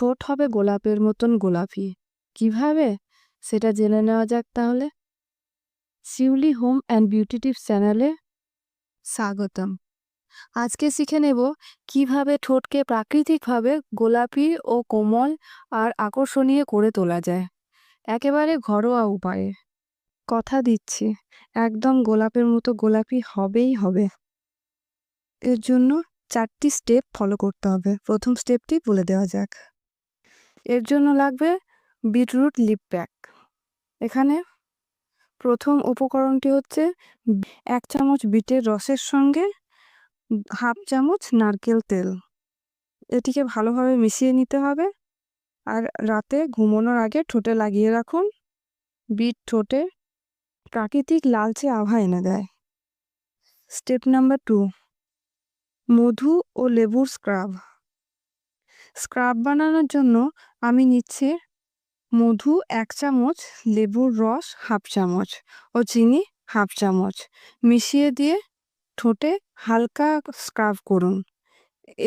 ঠোঁট হবে গোলাপের মতন গোলাপি। কীভাবে? সেটা জেনে নেওয়া যাক তাহলে। Shiuli home and beauty tips চ্যানেলে স্বাগতম। আজকে শিখে নেব কীভাবে ঠোঁটকে প্রাকৃতিকভাবে গোলাপি ও কোমল আর আকর্ষণীয় করে তোলা যায়। একেবারে ঘরোয়া উপায়ে। কথা দিচ্ছি, একদম গোলাপের মতো গোলাপি হবেই হবে। এর জন্য চারটি স্টেপ ফলো করতে হবে। প্রথম স্টেপটি বলে দেওয়া যাক। এর জন্য লাগবে বিটরুট লিপ প্যাক। এখানে প্রথম উপকরণটি হচ্ছে এক চামচ বিটের রসের সঙ্গে হাফ চামচ নারকেল তেল। এটিকে ভালোভাবে মিশিয়ে নিতে হবে আর রাতে ঘুমানোর আগে ঠোঁটে লাগিয়ে রাখুন। বিট ঠোঁটে প্রাকৃতিক লালচে আভা এনে দেয়। স্টেপ নাম্বার টু, মধু ও লেবুর স্ক্রাব। স্ক্রাব বানানোর জন্য আমি নিচ্ছি মধু এক চামচ, লেবুর রস হাফ চামচ ও চিনি হাফ চামচ। মিশিয়ে দিয়ে ঠোঁটে হালকা স্ক্রাব করুন।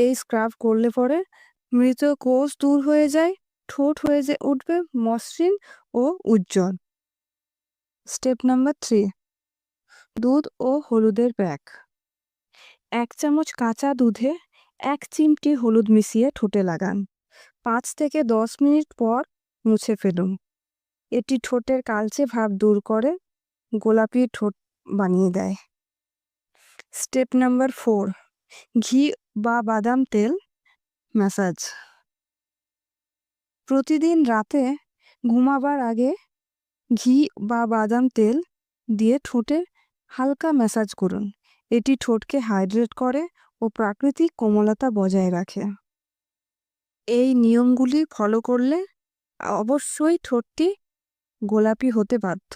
এই স্ক্রাব করলে পরে মৃত কোষ দূর হয়ে যায়, ঠোঁট হয়ে যে উঠবে মসৃণ ও উজ্জ্বল। স্টেপ নাম্বার থ্রি, দুধ ও হলুদের প্যাক। এক চামচ কাঁচা দুধে এক চিমটি হলুদ মিশিয়ে ঠোঁটে লাগান। পাঁচ থেকে দশ মিনিট পর মুছে ফেলুন। এটি ঠোঁটের কালচে ভাব দূর করে, গোলাপি ঠোঁট বানিয়ে দেয়। স্টেপ নাম্বার ফোর, ঘি বা বাদাম তেল ম্যাসাজ। প্রতিদিন রাতে ঘুমাবার আগে ঘি বা বাদাম তেল দিয়ে ঠোঁটে হালকা ম্যাসাজ করুন। এটি ঠোঁটকে হাইড্রেট করে ও প্রাকৃতিক কোমলতা বজায় রাখে। এই নিয়মগুলি ফলো করলে অবশ্যই ঠোঁটটি গোলাপি হতে বাধ্য।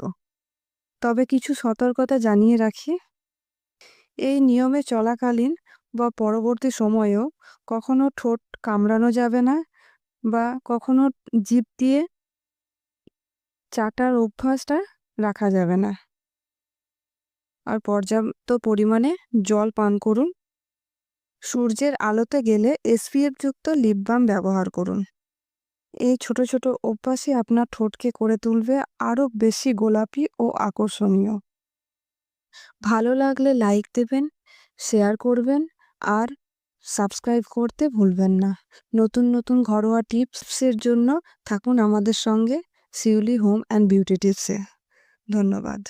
তবে কিছু সতর্কতা জানিয়ে রাখি। এই নিয়মে চলাকালীন বা পরবর্তী সময়েও কখনো ঠোঁট কামড়ানো যাবে না বা কখনো জিভ দিয়ে চাটার অভ্যাসটা রাখা যাবে না। আর পর্যাপ্ত পরিমাণে জল পান করুন। সূর্যের আলোতে গেলে এসপিএফ যুক্ত লিপ বাম ব্যবহার করুন। এই ছোট ছোট অভ্যাসই আপনার ঠোঁটকে করে তুলবে আরও বেশি গোলাপি ও আকর্ষণীয়। ভালো লাগলে লাইক দেবেন, শেয়ার করবেন আর সাবস্ক্রাইব করতে ভুলবেন না। নতুন নতুন ঘরোয়া টিপসের জন্য থাকুন আমাদের সঙ্গে শিউলি হোম অ্যান্ড বিউটি টিপসে। ধন্যবাদ।